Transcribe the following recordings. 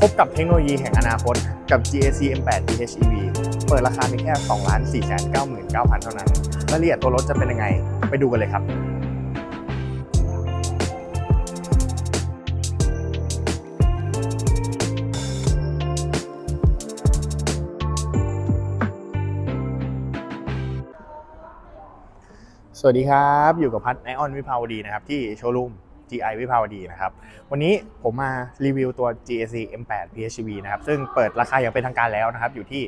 พบกับเทคโนโลยีแห่งอนาคตกับ GAC M8 PHEV เปิดราคาเพียงแค่2ล้าน4 9 9 0 0 0 เท่านั้น รายละเอียดตัวรถจะเป็นยังไง ไปดูกันเลยครับสวัสดีครับ อยู่กับพัฒไอออนวิภาวดีนะครับ ที่โชว์รูม GI วิภาวดีนะครับ วันนี้ผมมารีวิวตัว GAC M8 PHEV นะครับ ซึ่งเปิดราคาอย่างเป็นทางการแล้วนะครับ อยู่ที่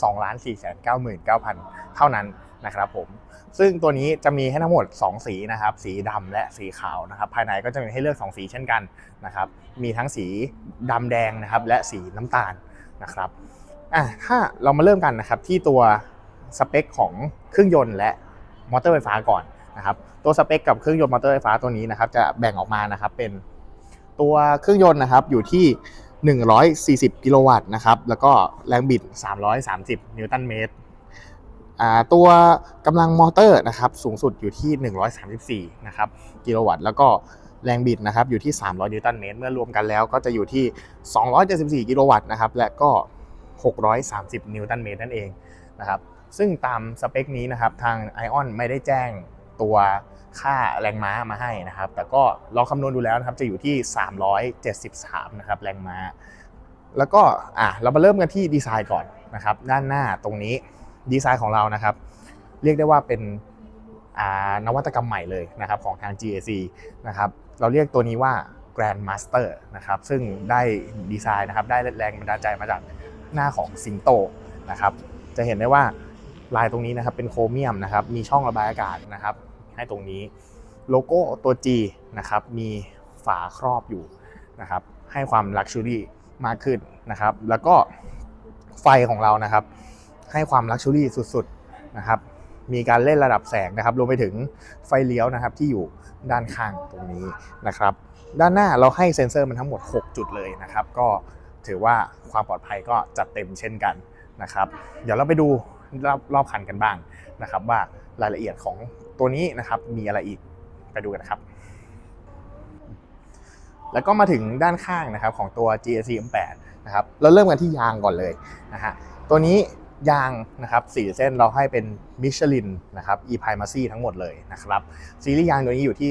2 4 9 9 0 0 0 เท่านั้นนะครับผม ซึ่งตัวนี้จะมีให้ทั้งหมด 2 สีนะครับ สีดำและสีขาวนะครับ ภายในก็จะมีให้เลือก 2 สีเช่นกันนะครับ มีทั้งสีดำแดงนะครับ และสีน้ำตาลนะครับ อะ ถ้าเรามาเริ่มกันนะครับที่ตัวสเปคของเครื่องยนต์และมอเตอร์ไฟฟ้าก่อน นะครับตัวสเปคกับเครื่องยนต์มอเตอร์ไฟฟ้าตัวนี้นะครับจะแบ่งออกมานะครับเป็นตัวเครื่องยนต์นะครับอยู่ที่ 140 กิโลวัตต์นะครับแล้วก็แรงบิด 330 นิวตันเมตรตัวกำลังมอเตอร์นะครับสูงสุดอยู่ที่ 134 นะครับกิโลวัตต์แล้วก็แรงบิดนะครับอยู่ที่ 300 นิวตันเมตร เมื่อรวมกันแล้วก็จะอยู่ที่ 274 กิโลวัตต์นะครับและก็ 630 นิวตันเมตรนั่นเองนะครับซึ่งตามสเปคนี้นะครับทาง Ion ไม่ได้แจ้ง ตัวค่าแรงม้ามาให้นะครับ แต่ก็เราคำนวณดูแล้วนะครับจะอยู่ที่ 373 นะครับแรงม้า แล้วก็อะเรามาเริ่มกันที่ดีไซน์ก่อนนะครับ ด้านหน้าตรงนี้ดีไซน์ของเรานะครับ เรียกได้ว่าเป็นนวัตกรรมใหม่เลยนะครับของทาง GAC นะครับเราเรียกตัวนี้ว่า Grand Master นะครับซึ่งได้ดีไซน์นะครับได้แรงบันดาลใจมาจากหน้าของสิงโตนะครับจะเห็นได้ว่าลายตรงนี้นะครับเป็นโครเมียมนะครับมีช่องระบายอากาศนะครับ ให้ตรงนี้ โลโก้ตัว G นะครับมีฝาครอบอยู่นะครับให้ความลักชัวรี่มากขึ้นนะครับแล้วก็ไฟของเรานะครับให้ความลักชัวรี่สุดๆนะครับมีการเล่นระดับแสงนะครับรวมไปถึงไฟเลี้ยวนะครับที่อยู่ด้านข้างตรงนี้นะครับด้านหน้าเราให้เซ็นเซอร์มันทั้งหมด 6 จุดเลยนะครับก็ถือว่าความปลอดภัยก็จัดเต็มเช่นกันนะครับ เดี๋ยวเราไปดูรอบรอบคันกันบ้างนะครับว่า รายละเอียดของตัวนี้นะครับ มีอะไรอีกไปดูกันครับ แล้วก็มาถึงด้านข้างนะครับของตัว GAC M8 นะครับเราเริ่มกันที่ยางก่อนเลยนะฮะตัวนี้ยางนะครับสี่เส้นเราให้เป็นมิชลินนะครับ e p r i m a c y ทั้งหมดเลยนะครับ ซีรีส์ยางตัวนี้อยู่ที่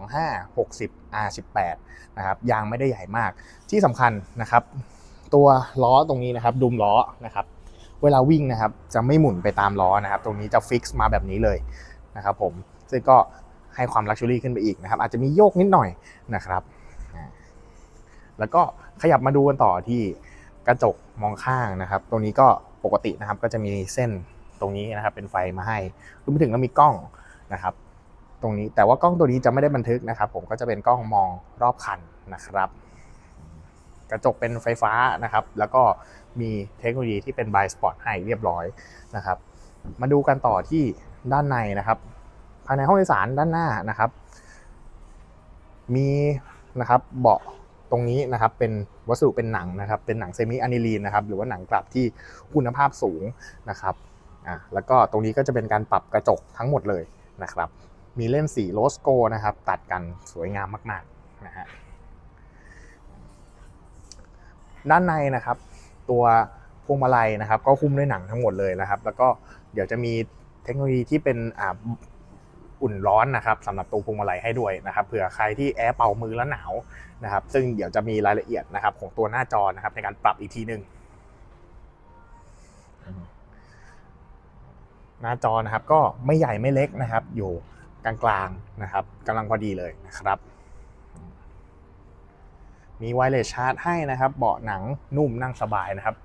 225 60 R18 นะครับยางไม่ได้ใหญ่มากที่สำคัญนะครับ ตัวล้อตรงนี้นะครับดุมล้อนะครับ เวลาวิ่งนะครับจะไม่หมุนไปตามล้อนะครับ ตรงนี้จะฟิกซ์มาแบบนี้เลยนะครับผมซึ่งก็ให้ความลักชัวรี่ขึ้นไปอีกนะครับ อาจจะมีโยกนิดหน่อยนะครับ แล้วก็ขยับมาดูกันต่อที่กระจกมองข้างนะครับ ตรงนี้ก็ปกตินะครับก็จะมีเส้นตรงนี้นะครับเป็นไฟมาให้รวมไปถึงก็มีกล้องนะครับ ตรงนี้แต่ว่ากล้องตัวนี้จะไม่ได้บันทึกนะครับ ผมก็จะเป็นกล้องมองรอบคันนะครับ กระจกเป็นไฟฟ้านะครับ แล้วก็ มีเทคโนโลยีที่เป็นบายสปอตให้เรียบร้อยนะครับ มาดูกันต่อที่ด้านในนะครับ ภายในห้องโดยสารด้านหน้านะครับ มีนะครับเบาะตรงนี้นะครับเป็นวัสดุเป็นหนังนะครับ เป็นหนังเซมิอะนิลีนนะครับ หรือว่าหนังกลับที่คุณภาพสูงนะครับอะแล้วก็ตรงนี้ก็จะเป็นการปรับกระจกทั้งหมดเลยนะครับ มีเล่นสีโรสโกนะครับ ตัดกันสวยงามมากๆนะฮะด้านในนะครับ ตัวพวงมาลัยนะครับ ก็หุ้มด้วยหนังทั้งหมดเลยนะครับ แล้วก็เดี๋ยวจะมีเทคโนโลยีที่เป็นอ่าอุ่นร้อนนะครับสำหรับตัวพวงมาลัยให้ด้วยนะครับเผื่อใครที่แอร์เป่ามือแล้วหนาวนะครับ ซึ่งเดี๋ยวจะมีรายละเอียดนะครับของตัวหน้าจอนะครับในการปรับอีกทีหนึ่งหน้าจอนะครับก็ไม่ใหญ่ไม่เล็กนะครับ อยู่กลางๆนะครับกำลังพอดีเลยนะครับ มีไวเลสชาร์จให้นะครับ เบาะหนังนุ่มนั่งสบายนะครับ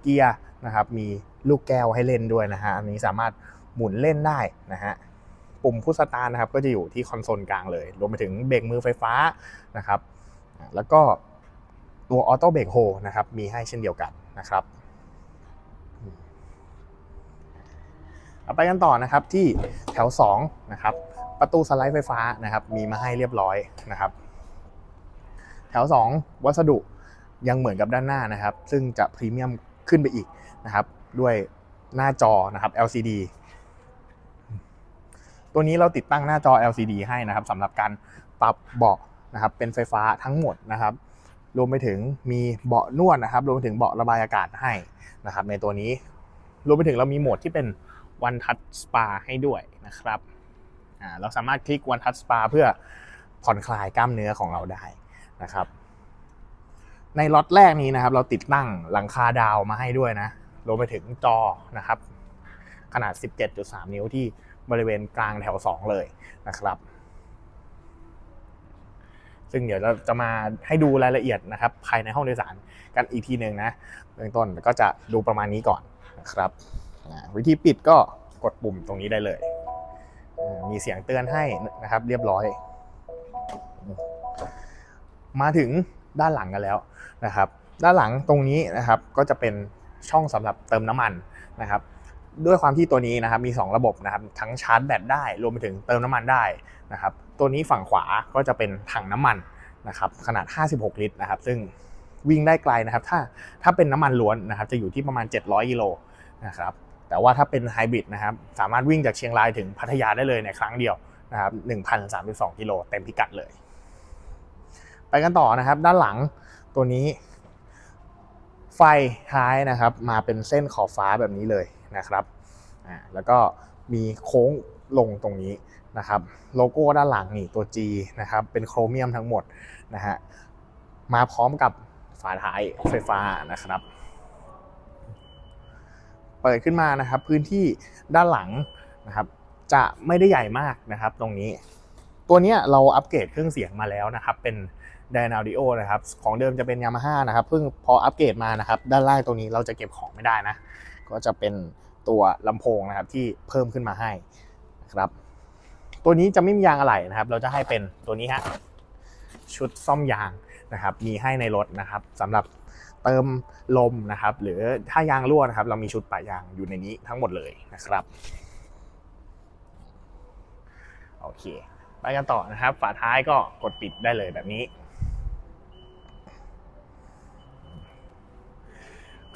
เกียร์นะครับมีลูกแก้วให้เล่นด้วยนะฮะอันนี้สามารถหมุนเล่นได้นะฮะปุ่มพุชสตาร์นะครับก็จะอยู่ที่คอนโซลกลางเลย รวมไปถึงเบรกมือไฟฟ้านะครับ แล้วก็ตัวออโต้เบรกโฮนะครับมีให้เช่นเดียวกันนะครับเอาไปกันต่อนะครับที่แถว2นะครับประตูสไลด์ไฟฟ้านะครับมีมาให้เรียบร้อยนะครับ ถว 2 วัสดุยังเหมือนกับด้านหน้านะครับ ซึ่งจะพรีเมียมขึ้นไปอีกนะครับ ด้วยหน้าจอนะครับ LCD ตัวนี้เราติดตั้งหน้าจอ LCD ให้นะครับสำหรับการปรับเบาะนะครับ เป็นไฟฟ้าทั้งหมดนะครับ รวมไปถึงมีเบาะนวดนะครับ รวมไปถึงเบาะระบายอากาศให้นะครับ ในตัวนี้ รวมไปถึงเรามีโหมดที่เป็น One Touch Spa ให้ด้วยนะครับเราสามารถคลิก One Touch Spa เพื่อผ่อนคลายกล้ามเนื้อของเราได้ นะครับในล็อตแรกนี้นะครับ เราติดตั้งหลังคาดาวมาให้ด้วยนะรวมไปถึงจอนะครับ ขนาด 17.3 นิ้วที่บริเวณกลางแถว 2 เลยนะครับ ซึ่งเดี๋ยวเราจะมาให้ดูรายละเอียดนะครับ ภายในห้องโดยสารกันอีกทีหนึ่งนะเบื้องต้นก็จะดูประมาณนี้ก่อนนะครับ วิธีปิดก็กดปุ่มตรงนี้ได้เลย มีเสียงเตือนให้นะครับ เรียบร้อย มาถึงด้านหลังกันแล้วนะครับ ด้านหลังตรงนี้นะครับก็จะเป็นช่องสำหรับเติมน้ำมันนะครับ ด้วยความที่ตัวนี้นะครับมี 2 ระบบนะครับทั้งชาร์จแบตได้รวมไปถึงเติมน้ำมันได้นะครับ ตัวนี้ฝั่งขวาก็จะเป็นถังน้ำมันนะครับขนาด 56 ลิตรนะครับ ซึ่งวิ่งได้ไกลนะครับ ถ้าถ้าเป็นน้ำมันล้วนนะครับ จะอยู่ที่ประมาณ 700กิโลนะครับแต่ว่าถ้าเป็นไฮบริดนะครับสามารถวิ่งจากเชียงรายถึงพัทยาได้เลยในครั้งเดียวนะครับ1,032กิโลเต็มพิกัดเลย ไปกันต่อนะครับ ด้านหลังตัวนี้ ไฟท้ายนะครับ มาเป็นเส้นขอบฟ้าแบบนี้เลยนะครับอ่าแล้วก็มีโค้งลงตรงนี้นะครับ โลโก้ด้านหลังนี่ตัว G นะครับ เป็นโครเมียมทั้งหมดนะฮะมาพร้อมกับฝาท้ายไฟฟ้านะครับ เปิดขึ้นมานะครับ พื้นที่ด้านหลังนะครับ จะไม่ได้ใหญ่มากนะครับ ตรงนี้ ตัวนี้เราอัปเกรดเครื่องเสียงมาแล้วนะครับ เป็น d y n a Audio นะครับ ของเดิมจะเป็น Yamaha นะครับเพิ่งพออัปเกรดมานะครับ ด้านล่างตรงนี้เราจะเก็บของไม่ได้นะ ก็จะเป็นตัวลำโพงนะครับที่เพิ่มขึ้นมาให้นะครับ ตัวนี้จะไม่มียางอะไหล่นะครับ เราจะให้เป็นตัวนี้ฮะชุดซ่อมยางนะครับ มีให้ในรถนะครับสำหรับเติมลมนะครับ หรือถ้ายางรั่วนะครับ เรามีชุดปะยางอยู่ในนี้ทั้งหมดเลยนะครับ โอเคไปกันต่อนะครับ ฝาท้ายก็กดปิดได้เลยแบบนี้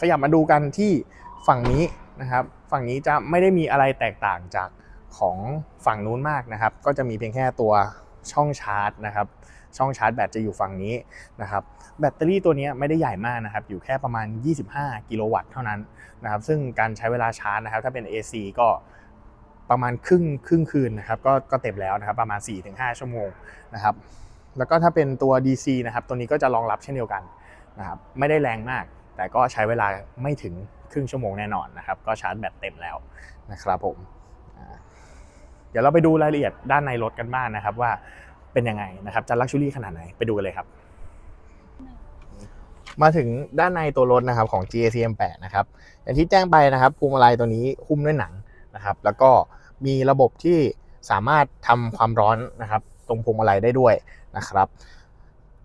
ขยับมาดูกันที่ฝั่งนี้นะครับ ฝั่งนี้จะไม่ได้มีอะไรแตกต่างจากของฝั่งนู้นมากนะครับ ก็จะมีเพียงแค่ตัวช่องชาร์จนะครับ ช่องชาร์จแบตจะอยู่ฝั่งนี้นะครับ แบตเตอรี่ตัวนี้ไม่ได้ใหญ่มากนะครับ อยู่แค่ประมาณ 25 กิโลวัตต์เท่านั้นนะครับ ซึ่งการใช้เวลาชาร์จนะครับ ถ้าเป็น AC ก็ประมาณครึ่งครึ่งคืนนะครับก็ก็เต็มแล้วนะครับประมาณ 4-5 ชั่วโมงนะครับ แล้วก็ถ้าเป็นตัว DC นะครับ ตัวนี้ก็จะรองรับเช่นเดียวกันนะครับ ไม่ได้แรงมาก แต่ก็ใช้เวลาไม่ถึงครึ่งชั่วโมงแน่นอนนะครับ ก็ชาร์จแบตเต็มแล้วนะครับผมเดี๋ยวเราไปดูรายละเอียดด้านในรถกันบ้างนะครับ ว่าเป็นยังไงนะครับจะลักชัวรี่ขนาดไหนไปดูกันเลยครับ มาถึงด้านในตัวรถนะครับของ GACM 8 นะครับอย่างที่แจ้งไปนะครับพวงมาลัยตัวนี้หุ้มด้วยหนังนะครับ แล้วก็มีระบบที่สามารถทำความร้อนนะครับ ตรงพวงมาลัยได้ด้วยนะครับ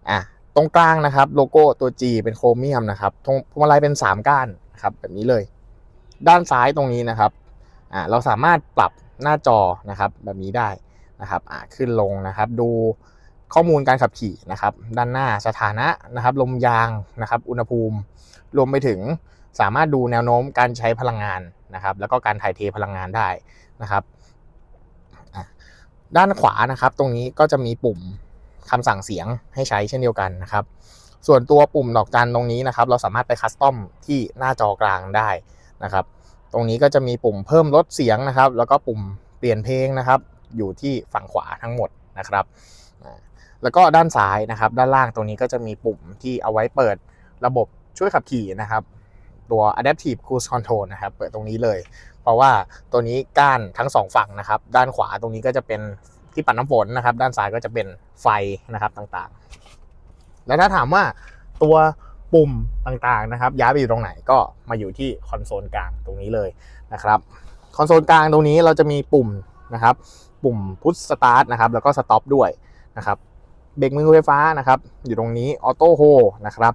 อะ ตรงกลางนะครับโลโก้ตัว G เป็นโครเมียมนะครับตรงพวงมาลัยเป็น 3 ก้านนะครับแบบนี้เลย ด้านซ้ายตรงนี้นะครับอ่าเราสามารถปรับหน้าจอนะครับแบบนี้ได้นะครับอ่าขึ้นลงนะครับ ดูข้อมูลการขับขี่นะครับด้านหน้าสถานะนะครับลมยางนะครับอุณหภูมิ รวมไปถึงสามารถดูแนวโน้มการใช้พลังงานนะครับแล้วก็การถ่ายเทพลังงานได้นะครับด้านขวานะครับตรงนี้ก็จะมีปุ่ม คำสั่งเสียงให้ใช้เช่นเดียวกันนะครับ ส่วนตัวปุ่มดอกจันตรงนี้นะครับ เราสามารถไปคัสตอมที่หน้าจอกลางได้นะครับ ตรงนี้ก็จะมีปุ่มเพิ่มลดเสียงนะครับ แล้วก็ปุ่มเปลี่ยนเพลงนะครับ อยู่ที่ฝั่งขวาทั้งหมดนะครับแล้วก็ด้านซ้ายนะครับ ด้านล่างตรงนี้ก็จะมีปุ่มที่เอาไว้เปิดระบบช่วยขับขี่นะครับ ตัว adaptive cruise control นะครับ เปิดตรงนี้เลย เพราะว่าตัวนี้ก้านทั้งสองฝั่งนะครับ ด้านขวาตรงนี้ก็จะเป็น ที่ปัดน้ำฝนนะครับ ด้านซ้ายก็จะเป็นไฟนะครับต่างๆ แล้วถ้าถามว่าตัวปุ่มต่างๆนะครับ ย้ายไปอยู่ตรงไหนก็มาอยู่ที่คอนโซลกลางตรงนี้เลยนะครับคอนโซลกลางตรงนี้เราจะมีปุ่มนะครับ ปุ่มพุชสตาร์ทนะครับ แล้วก็สต็อปด้วยนะครับเบรกมือไฟฟ้านะครับ อยู่ตรงนี้ออโต้โฮนะครับ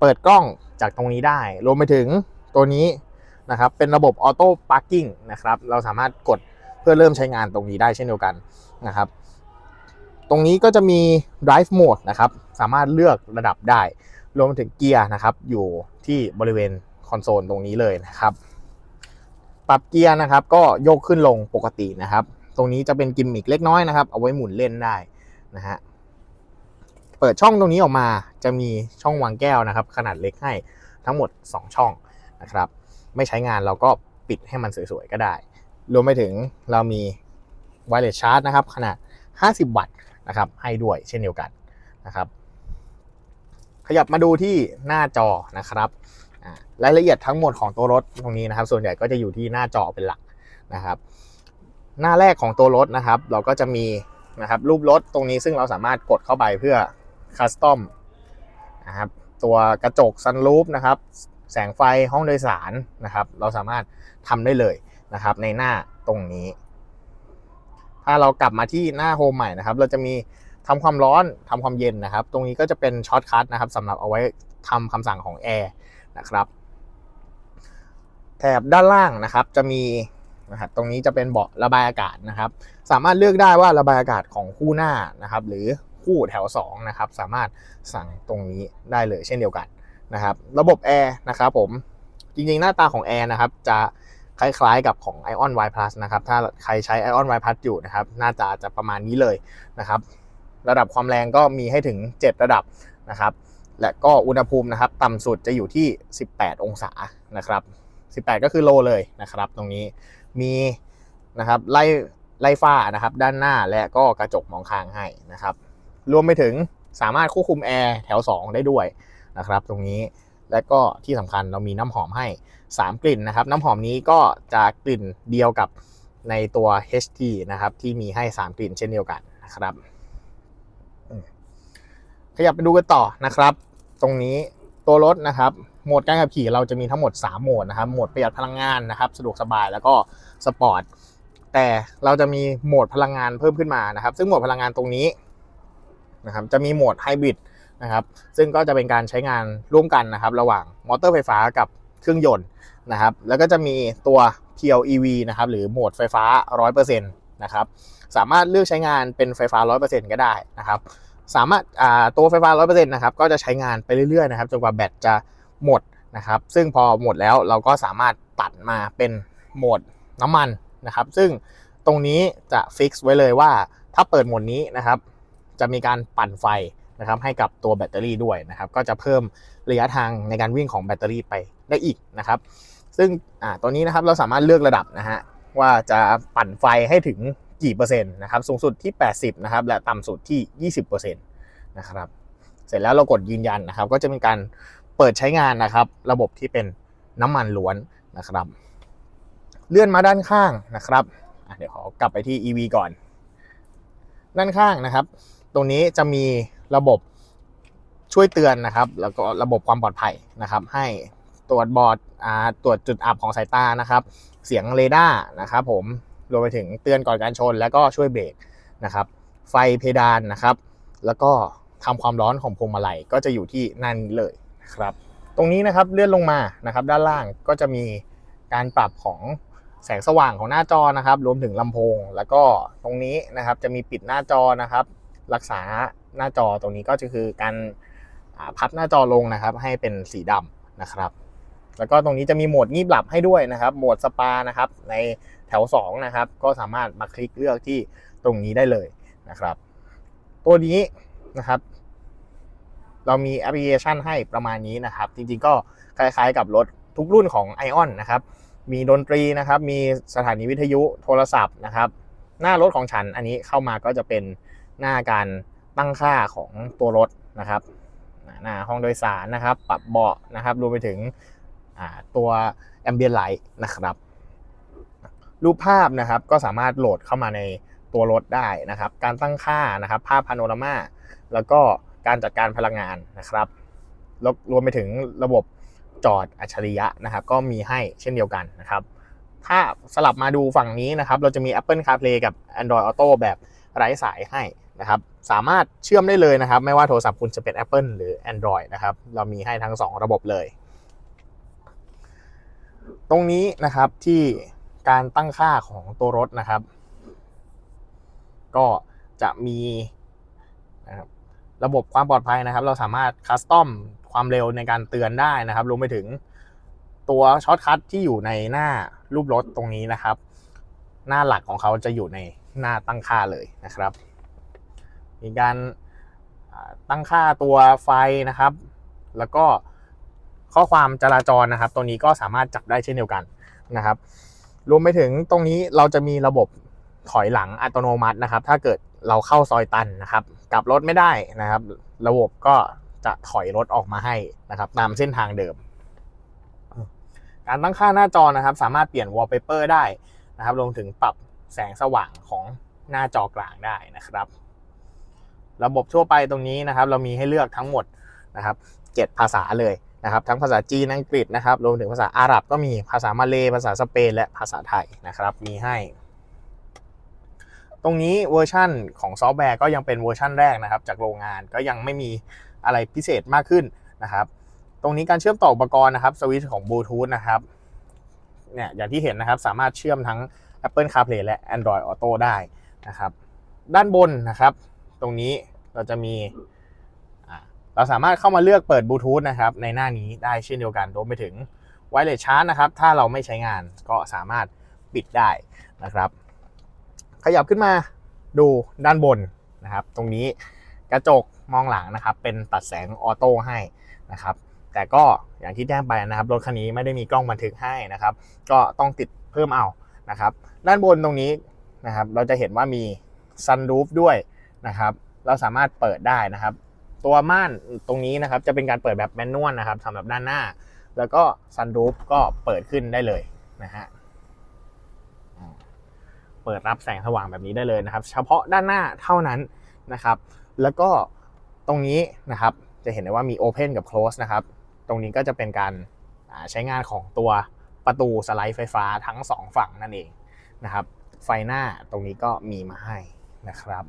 เปิดกล้องจากตรงนี้ได้ รวมไปถึงตัวนี้นะครับ เป็นระบบออโต้พาร์กิ้งนะครับ เราสามารถกด พื่อเริ่มใช้งานตรงนี้ได้เช่นเดียวกันนะครับ ตรงนี้ก็จะมี drive mode นะครับสามารถเลือกระดับได้ รวมถึงเกียร์นะครับอยู่ที่บริเวณคอนโซลตรงนี้เลยนะครับ ปรับเกียร์นะครับก็โยกขึ้นลงปกตินะครับ ตรงนี้จะเป็นกิมมิคเล็กน้อยนะครับ เอาไว้หมุนเล่นได้นะฮะเปิดช่องตรงนี้ออกมาจะมีช่องวางแก้วนะครับ ขนาดเล็กให้ทั้งหมด 2 ช่องนะครับ ไม่ใช้งานเราก็ปิดให้มันสวยๆก็ได้ รวมไปถึงเรามี wireless charge นะครับ ขนาด 50 วัตต์นะครับให้ด้วยเช่นเดียวกันนะครับ ขยับมาดูที่หน้าจอนะครับอ่ารายละเอียดทั้งหมดของตัวรถตรงนี้นะครับ ส่วนใหญ่ก็จะอยู่ที่หน้าจอเป็นหลักนะครับ หน้าแรกของตัวรถนะครับ เราก็จะมีนะครับรูปรถตรงนี้ซึ่งเราสามารถกดเข้าไปเพื่อคัสตอมนะครับตัวกระจกซันรูฟนะครับ แสงไฟห้องโดยสารนะครับ เราสามารถทำได้เลย นะครับ ในหน้าตรงนี้ ถ้าเรากลับมาที่หน้าโฮมใหม่นะครับ เราจะมีทำความร้อนทำความเย็นนะครับ ตรงนี้ก็จะเป็นช็อตคัทนะครับสำหรับเอาไว้ทำคำสั่งของแอร์นะครับ แถบด้านล่างนะครับจะมีนะครับตรงนี้จะเป็นเบาะระบายอากาศนะครับ สามารถเลือกได้ว่าระบายอากาศของคู่หน้านะครับ หรือคู่แถว2นะครับ สามารถสั่งตรงนี้ได้เลยเช่นเดียวกันนะครับ ระบบแอร์นะครับผมจริงๆหน้าตาของแอร์นะครับจะ คล้ายๆกับของ Ion Y Plus นะครับ ถ้าใครใช้ Ion Y Plus อยู่นะครับ หน้าตาจะประมาณนี้เลยนะครับ ระดับความแรงก็มีให้ถึง 7 ระดับนะครับ และก็อุณหภูมินะครับ ต่ำสุดจะอยู่ที่ 18 องศานะครับ 18 ก็คือโลเลยนะครับ ตรงนี้มีนะครับไล่ไล่ฝ้านะครับ ด้านหน้าและก็กระจกมองข้างให้นะครับ รวมไปถึงสามารถควบคุมแอร์แถว 2 ได้ด้วยนะครับ ตรงนี้และก็ที่สำคัญเรามีน้ำหอมให้ 3 กลิ่นนะครับ น้ำหอมนี้ก็จะกลิ่นเดียวกับในตัว HT นะครับ ที่มีให้ 3 กลิ่นเช่นเดียวกันนะครับ ขยับไปดูกันต่อนะครับ ตรงนี้ตัวรถนะครับ โหมดการขับขี่เราจะมีทั้งหมด 3 โหมดนะครับ โหมดประหยัดพลังงานนะครับ สะดวกสบายแล้วก็สปอร์ต แต่เราจะมีโหมดพลังงานเพิ่มขึ้นมานะครับ ซึ่งโหมดพลังงานตรงนี้นะครับ จะมีโหมดไฮบริดนะครับ ซึ่งก็จะเป็นการใช้งานร่วมกันนะครับ ระหว่างมอเตอร์ไฟฟ้ากับ เครื่องยนต์นะครับ แล้วก็จะมีตัว PLEV นะครับ หรือโหมดไฟฟ้า 100%นะครับ สามารถเลือกใช้งานเป็นไฟฟ้า 100%ก็ได้นะครับ สามารถตัวไฟฟ้า 100%นะครับ ก็จะใช้งานไปเรื่อยๆนะครับ จนกว่าแบตจะหมดนะครับ ซึ่งพอหมดแล้วเราก็สามารถตัดมาเป็นโหมดน้ำมันนะครับ ซึ่งตรงนี้จะฟิกซ์ไว้เลยว่าถ้าเปิดโหมดนี้นะครับ จะมีการปั่นไฟ นะครับให้กับตัวแบตเตอรี่ด้วยนะครับก็จะเพิ่มระยะทางในการวิ่งของแบตเตอรี่ไปได้อีกนะครับซึ่งตัวนี้นะครับเราสามารถเลือกระดับนะฮะว่าจะปั่นไฟให้ถึงกี่เปอร์เซ็นต์นะครับสูงสุดที่ 80นะครับและต่ำสุดที่ 20%นะครับเสร็จแล้วเรากดยืนยันนะครับ ก็จะเป็นการเปิดใช้งานนะครับ ระบบที่เป็นน้ำมันล้วนนะครับ เลื่อนมาด้านข้างนะครับเดี๋ยวขอกลับไปที่ EV ก่อน ด้านข้างนะครับ ตรงนี้จะมีระบบช่วยเตือนนะครับ แล้วก็ระบบความปลอดภัยนะครับ ให้ตรวจบอร์ดอ่าตรวจจุดอับของสายตานะครับ เสียงเรดาร์นะครับ ผมรวมไปถึงเตือนก่อนการชน แล้วก็ช่วยเบรกนะครับ ไฟเพดานนะครับ แล้วก็ทำความร้อนของพวงมาลัยก็จะอยู่ที่นั่นเลยนะครับ ตรงนี้นะครับเลื่อนลงมานะครับ ด้านล่างก็จะมีการปรับของแสงสว่างของหน้าจอนะครับ รวมถึงลำโพง แล้วก็ตรงนี้นะครับจะมีปิดหน้าจอนะครับ รักษาหน้าจอตรงนี้ก็จะคือการพับหน้าจอลงนะครับ ให้เป็นสีดำนะครับแล้วก็ตรงนี้จะมีโหมดงีบหลับให้ด้วยนะครับ โหมดสปานะครับ ในแถว2นะครับ ก็สามารถมาคลิกเลือกที่ตรงนี้ได้เลยนะครับ ตัวนี้นะครับ เรามีแอปพลิเคชันให้ประมาณนี้นะครับ จริงๆก็คล้ายๆกับรถทุกรุ่นของ Ion นะครับ มีดนตรีนะครับ มีสถานีวิทยุโทรศัพท์นะครับ หน้ารถของฉันอันนี้เข้ามาก็จะเป็น หน้าการตั้งค่าของตัวรถนะครับหน้าห้องโดยสารนะครับ ปรับเบาะนะครับรวมไปถึงตัวแอมเบียนไลท์นะครับ รูปภาพนะครับก็สามารถโหลดเข้ามาในตัวรถได้นะครับ การตั้งค่านะครับ ภาพพาโนรามาแล้วก็การจัดการพลังงานนะครับแล้วรวมไปถึงระบบจอดอัจฉริยะนะครับ ก็มีให้เช่นเดียวกันนะครับ ถ้าสลับมาดูฝั่งนี้นะครับ เราจะมี Apple CarPlay กับ Android Auto แบบไร้สายให้ นะครับสามารถเชื่อมได้เลยนะครับ ไม่ว่าโทรศัพท์คุณจะเป็น Apple หรือ Android นะครับ เรามีให้ทั้ง 2 ระบบเลย ตรงนี้นะครับที่การตั้งค่าของตัวรถนะครับ ก็จะมีนะครับระบบความปลอดภัยนะครับ เราสามารถคัสตอมความเร็วในการเตือนได้นะครับรวมไปถึงตัวช็อตคัทที่อยู่ในหน้ารูปรถตรงนี้นะครับ หน้าหลักของเขาจะอยู่ในหน้าตั้งค่าเลยนะครับ มีการตั้งค่าตัวไฟนะครับ แล้วก็ข้อความจราจรนะครับ ตัวนี้ก็สามารถจับได้เช่นเดียวกันนะครับ รวมไปถึงตรงนี้เราจะมีระบบถอยหลังอัตโนมัตินะครับ ถ้าเกิดเราเข้าซอยตันนะครับ กลับรถไม่ได้นะครับ ระบบก็จะถอยรถออกมาให้นะครับ ตามเส้นทางเดิม การตั้งค่าหน้าจอนะครับ สามารถเปลี่ยน wallpaper ได้นะครับรวมถึงปรับแสงสว่างของหน้าจอกลางได้นะครับ ระบบทั่วไปตรงนี้นะครับ เรามีให้เลือกทั้งหมดนะครับ7ภาษาเลยนะครับ ทั้งภาษาจีนอังกฤษนะครับ รวมถึงภาษาอาหรับก็มีภาษามาเลย์ภาษาสเปนและภาษาไทยนะครับ มีให้ ตรงนี้เวอร์ชั่นของซอฟต์แวร์ก็ยังเป็นเวอร์ชั่นแรกนะครับ จากโรงงานก็ยังไม่มีอะไรพิเศษมากขึ้นนะครับ ตรงนี้การเชื่อมต่ออุปกรณ์นะครับสวิตช์ของบลูทูธนะครับเนี่ยอย่างที่เห็นนะครับสามารถเชื่อมทั้ง Apple CarPlay และ Android Auto ได้นะครับ ด้านบนนะครับ ตรงนี้เราจะมีเราสามารถเข้ามาเลือกเปิดบลูทูธนะครับในหน้านี้ได้เช่นเดียวกันรวมไปถึงไวเลสชาร์จนะครับ ถ้าเราไม่ใช้งานก็สามารถปิดได้นะครับ ขยับขึ้นมาดูด้านบนนะครับ ตรงนี้กระจกมองหลังนะครับ เป็นตัดแสงออโต้ให้นะครับ แต่ก็อย่างที่แจ้งไปนะครับรถคันนี้ไม่ได้มีกล้องบันทึกให้นะครับ ก็ต้องติดเพิ่มเอานะครับ ด้านบนตรงนี้นะครับ เราจะเห็นว่ามีซันรูฟด้วย นะครับ เราสามารถเปิดได้นะครับ ตัวม่านตรงนี้นะครับจะเป็นการเปิดแบบแมนนวลนะครับสำหรับด้านหน้า แล้วก็ซันรูฟก็เปิดขึ้นได้เลยนะฮะเปิดรับแสงสว่างแบบนี้ได้เลยนะครับ เฉพาะด้านหน้าเท่านั้นนะครับ แล้วก็ตรงนี้นะครับจะเห็นได้ว่ามี Open กับ Close นะครับ ตรงนี้ก็จะเป็นการใช้งานของตัวประตูสไลด์ไฟฟ้าทั้ง 2 ฝั่งนั่นเองนะครับ ไฟหน้าตรงนี้ก็มีมาให้นะครับ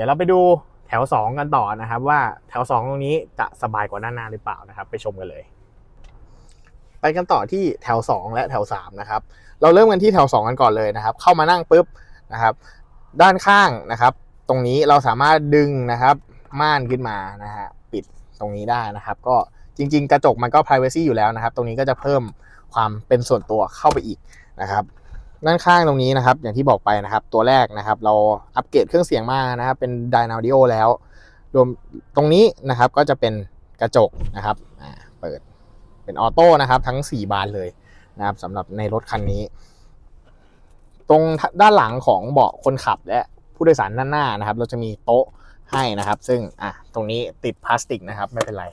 ดี๋ยวเราไปดูแถว 2 กันต่อนะครับ ว่าแถว 2 ตรงนี้จะสบายกว่าด้านหน้าหรือเปล่านะครับ ไปชมกันเลย ไปกันต่อที่แถว 2 และแถว 3 นะครับ เราเริ่มกันที่แถว 2 กันก่อนเลยนะครับ เข้ามานั่งปุ๊บนะครับ ด้านข้างนะครับ ตรงนี้เราสามารถดึงนะครับ ม่านขึ้นมานะฮะปิดตรงนี้ได้นะครับ ก็จริง ๆ กระจกมันก็ privacy อยู่แล้วนะครับ ตรงนี้ก็จะเพิ่มความเป็นส่วนตัวเข้าไปอีกนะครับ ด้านข้างตรงนี้นะครับ อย่างที่บอกไปนะครับ ตัวแรกนะครับ เราอัปเกรดเครื่องเสียงมานะครับ เป็น Dynaudio แล้ว รวมตรงนี้นะครับก็จะเป็นกระจกนะครับเปิดเป็นออโต้นะครับ ทั้ง 4 บานเลยนะครับสำหรับในรถคันนี้ ตรงด้านหลังของเบาะคนขับและผู้โดยสารด้านหน้านะครับ เราจะมีโต๊ะให้นะครับ ซึ่งอะตรงนี้ติดพลาสติกนะครับไม่เป็นไร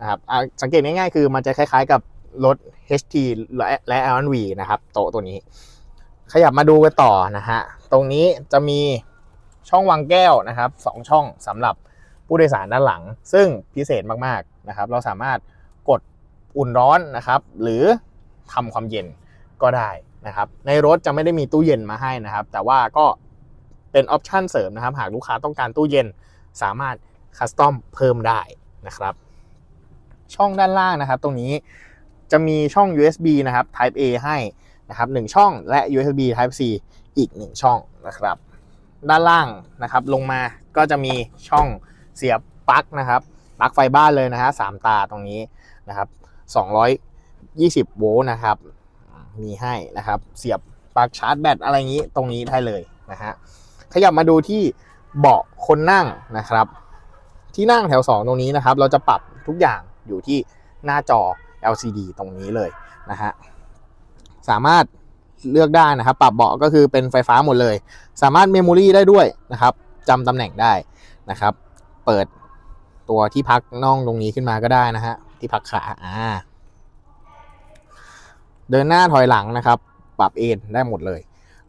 นะครับอะสังเกตง่ายๆ คือมันจะคล้ายๆกับรถ HT และและ L1V นะครับ โต๊ะตัวนี้ ขยับมาดูกันต่อนะฮะ ตรงนี้จะมีช่องวางแก้วนะครับสองช่องสำหรับผู้โดยสารด้านหลัง ซึ่งพิเศษมากๆนะครับ เราสามารถกดอุ่นร้อนนะครับ หรือทำความเย็นก็ได้นะครับ ในรถจะไม่ได้มีตู้เย็นมาให้นะครับ แต่ว่าก็เป็นออปชันเสริมนะครับ หากลูกค้าต้องการตู้เย็นสามารถคัสตอมเพิ่มได้นะครับ ช่องด้านล่างนะครับ ตรงนี้จะมีช่อง USB นะครับ Type A ให้ นะครับ1ช่องและ USB Type C อีก 1 ช่องนะครับ ด้านล่างนะครับลงมาก็จะมีช่องเสียบปลั๊กนะครับปลั๊กไฟบ้านเลยนะฮะสามตาตรงนี้นะครับ220 โวลต์นะครับ มีให้นะครับ เสียบปลั๊กชาร์จแบตอะไรอย่างนี้ตรงนี้ได้เลยนะฮะขยับมาดูที่เบาะคนนั่งนะครับ ที่นั่งแถว 2 ตรงนี้นะครับ เราจะปรับทุกอย่างอยู่ที่หน้าจอ LCD ตรงนี้เลยนะฮะ สามารถเลือกได้นะครับ ปรับเบาะก็คือเป็นไฟฟ้าหมดเลย สามารถเมมโมรีได้ด้วยนะครับจำตำแหน่งได้นะครับ เปิดตัวที่พักน่องตรงนี้ขึ้นมาก็ได้นะฮะที่พักขาอ่าเดินหน้าถอยหลังนะครับ ปรับเอนได้หมดเลย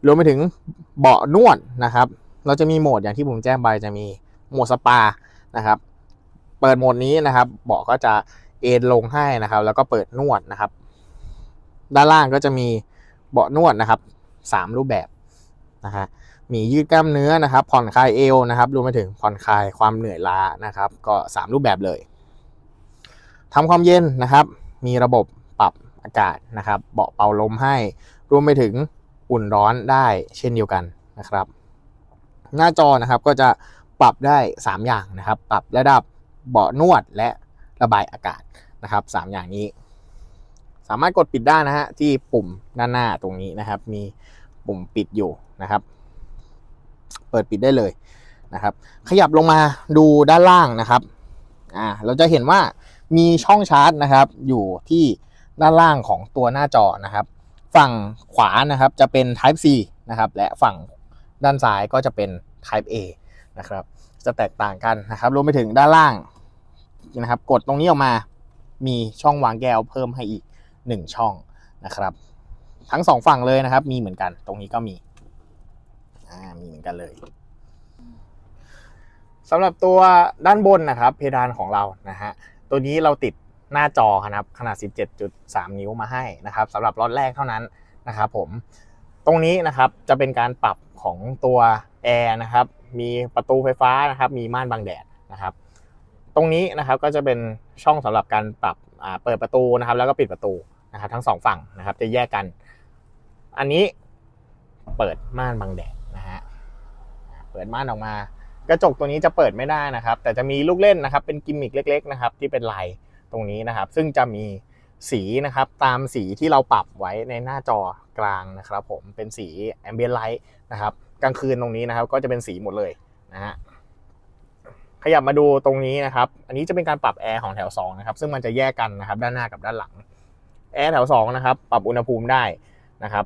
รวมไปถึงเบาะนวดนะครับ เราจะมีโหมดอย่างที่ผมแจ้งไปจะมีโหมดสปานะครับ เปิดโหมดนี้นะครับ เบาะก็จะเอนลงให้นะครับ แล้วก็เปิดนวดนะครับ ด้านล่างก็จะมีเบาะนวดนะครับสามรูปแบบนะฮะมียืดกล้ามเนื้อนะครับ ผ่อนคลายเอวนะครับรวมไปถึงผ่อนคลายความเหนื่อยล้านะครับ ก็ 3 รูปแบบเลยทำความเย็นนะครับ มีระบบปรับอากาศนะครับ เบาะเป่าลมให้ รวมไปถึงอุ่นร้อนได้เช่นเดียวกันนะครับ หน้าจอนะครับก็จะปรับได้ 3 อย่างนะครับ ปรับระดับเบาะนวดและระบายอากาศนะครับ 3 อย่างนี้ สามารถกดปิดได้นะฮะที่ปุ่มด้านหน้าตรงนี้นะครับ มีปุ่มปิดอยู่นะครับ เปิดปิดได้เลยนะครับ ขยับลงมาดูด้านล่างนะครับอ่าเราจะเห็นว่ามีช่องชาร์จนะครับ อยู่ที่ด้านล่างของตัวหน้าจอนะครับ ฝั่งขวานะครับจะเป็น Type C นะครับ และฝั่งด้านซ้ายก็จะเป็น Type A นะครับ จะแตกต่างกันนะครับรวมไปถึงด้านล่างนะครับ กดตรงนี้ออกมา มีช่องวางแก้วเพิ่มให้อีก 1 ช่องนะครับ ทั้งสองฝั่งเลยนะครับ มีเหมือนกันตรงนี้ก็มีอ่ามีเหมือนกันเลยสำหรับตัวด้านบนนะครับ เพดานของเรานะฮะตัวนี้เราติดหน้าจอครับขนาด 17.3 นิ้วมาให้นะครับสำหรับล็อตแรกเท่านั้นนะครับผมตรงนี้นะครับจะเป็นการปรับของตัวแอร์นะครับมีประตูไฟฟ้านะครับมีม่านบังแดดนะครับ ตรงนี้นะครับก็จะเป็นช่องสำหรับการปรับเปิดประตูนะครับ แล้วก็ปิดประตู นะครับทั้งสองฝั่งนะครับจะแยกกัน อันนี้เปิดม่านบังแดดนะฮะเปิดม่านออกมา กระจกตัวนี้จะเปิดไม่ได้นะครับ แต่จะมีลูกเล่นนะครับ เป็นกิมมิคเล็ก ๆ นะครับ ที่เป็นลายตรงนี้นะครับ ซึ่งจะมีสีนะครับตามสีที่เราปรับไว้ในหน้าจอกลางนะครับ ผมเป็นสีแอมเบียนไลท์นะครับกลางคืนตรงนี้นะครับ ก็จะเป็นสีหมดเลยนะฮะขยับมาดูตรงนี้นะครับ อันนี้จะเป็นการปรับแอร์ของแถว2นะครับ ซึ่งมันจะแยกกันนะครับ ด้านหน้ากับด้านหลัง แอร์แถว2นะครับปรับอุณหภูมิได้นะครับ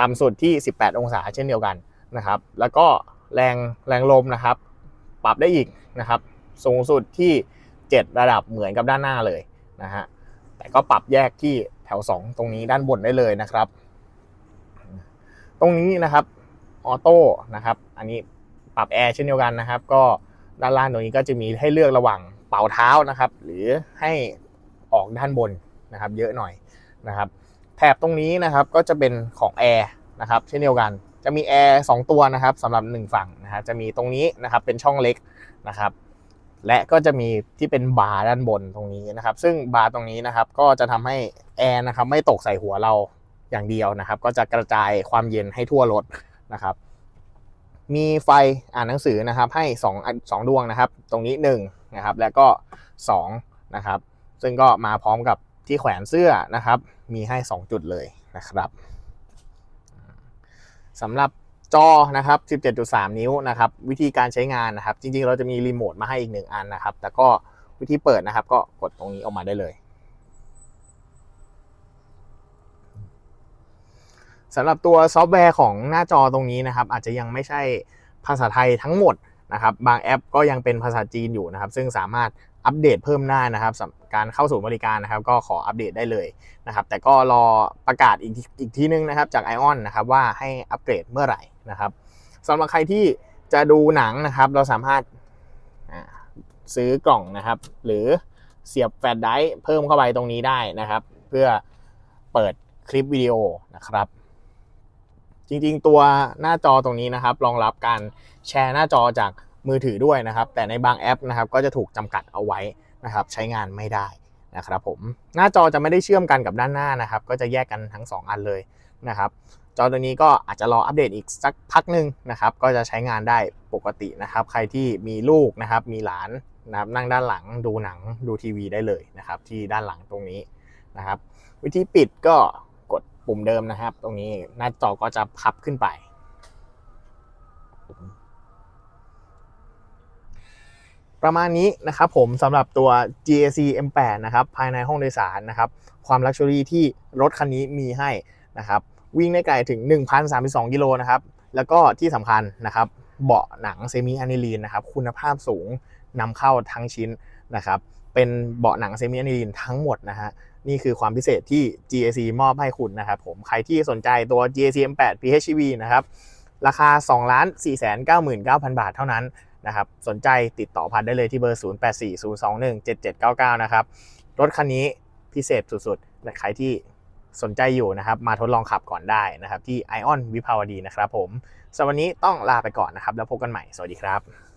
ต่ำสุดที่ 18 องศาเช่นเดียวกันนะครับ แล้วก็แรงแรงลมนะครับ ปรับได้อีกนะครับ สูงสุดที่ 7 ระดับเหมือนกับด้านหน้าเลยนะฮะแต่ก็ปรับแยกที่แถว 2 ตรงนี้ด้านบนได้เลยนะครับ ตรงนี้นะครับออโต้นะครับ อันนี้ปรับแอร์เช่นเดียวกันนะครับ ก็ด้านล่างตรงนี้ก็จะมีให้เลือกระหว่างเป่าเท้านะครับ หรือให้ออกด้านบนนะครับ เยอะหน่อย นะครับแถบตรงนี้นะครับก็จะเป็นของแอร์นะครับเช่นเดียวกันจะมีแอร์2ตัวนะครับสำหรับ 1 ฝั่งนะฮะจะมีตรงนี้นะครับเป็นช่องเล็กนะครับ และก็จะมีที่เป็นบาร์ด้านบนตรงนี้นะครับ ซึ่งบาร์ตรงนี้นะครับก็จะทำให้แอร์นะครับไม่ตกใส่หัวเราอย่างเดียวนะครับ ก็จะกระจายความเย็นให้ทั่วรถนะครับ มีไฟอ่านหนังสือนะครับ ให้2 2ดวงนะครับ ตรงนี้1นะครับแล้วก็2นะครับ ซึ่งก็มาพร้อมกับ ที่แขวนเสื้อนะครับ มีให้ 2 จุดเลยนะครับสำหรับจอนะครับ 17.3 นิ้วนะครับ วิธีการใช้งานนะครับ จริงๆ เราจะมีรีโมทมาให้อีกหนึ่งอันนะครับ แต่ก็วิธีเปิดนะครับ ก็กดตรงนี้ออกมาได้เลยสำหรับตัวซอฟต์แวร์ของหน้าจอตรงนี้นะครับ อาจจะยังไม่ใช่ภาษาไทยทั้งหมด นะครับบางแอปก็ยังเป็นภาษาจีนอยู่นะครับ ซึ่งสามารถอัปเดตเพิ่มได้นะครับการเข้าสู่บริการนะครับ ก็ขออัปเดตได้เลยนะครับ แต่ก็รอประกาศอีกอีกทีนึงนะครับ จาก ION นะครับว่าให้อัปเกรดเมื่อไหร่นะครับสำหรับใครที่จะดูหนังนะครับ เราสามารถซื้อกล่องนะครับ หรือเสียบแฟลชไดรฟ์เพิ่มเข้าไปตรงนี้ได้นะครับ เพื่อเปิดคลิปวิดีโอนะครับ จริงๆ ตัวหน้าจอตรงนี้นะครับ รองรับการ แชร์หน้าจอจากมือถือด้วยนะครับ แต่ในบางแอปนะครับก็จะถูกจำกัดเอาไว้นะครับ ใช้งานไม่ได้นะครับผมหน้าจอจะไม่ได้เชื่อมกันกับด้านหน้านะครับ ก็จะแยกกันทั้ง 2 อันเลยนะครับ จอตัวนี้ก็อาจจะรออัปเดตอีกสักพักหนึ่งนะครับ ก็จะใช้งานได้ปกตินะครับ ใครที่มีลูกนะครับ มีหลานนะครับนั่งด้านหลังดูหนังดูทีวีได้เลยนะครับ ที่ด้านหลังตรงนี้นะครับ วิธีปิดก็กดปุ่มเดิมนะครับ ตรงนี้หน้าจอก็จะพับขึ้นไป ประมาณนี้นะครับผมสำหรับตัว GAC M8 นะครับภายในห้องโดยสารนะครับความลักชัวรี่ที่รถคันนี้มีให้นะครับวิ่งได้ไกลถึง 1,032กิโลนะครับแล้วก็ที่สำคัญนะครับเบาะหนังเซมิอะนิลีนนะครับคุณภาพสูงนำเข้าทั้งชิ้นนะครับเป็นเบาะหนังเซมิอะนิลีนทั้งหมดนะฮะนี่คือความพิเศษที่ GAC มอบให้คุณนะครับผมใครที่สนใจตัว GAC M8 PHEV นะครับราคา 2 4 9 9 0 0 0 บาทเท่านั้น นะครับสนใจติดต่อพันได้เลยที่เบอร์ 0840217799 นะครับ รถคันนี้พิเศษสุดๆใครที่สนใจอยู่นะครับ มาทดลองขับก่อนได้นะครับ ที่ไอออนวิภาวดีนะครับผมสำหรับวันนี้ต้องลาไปก่อนนะครับ แล้วพบกันใหม่ สวัสดีครับ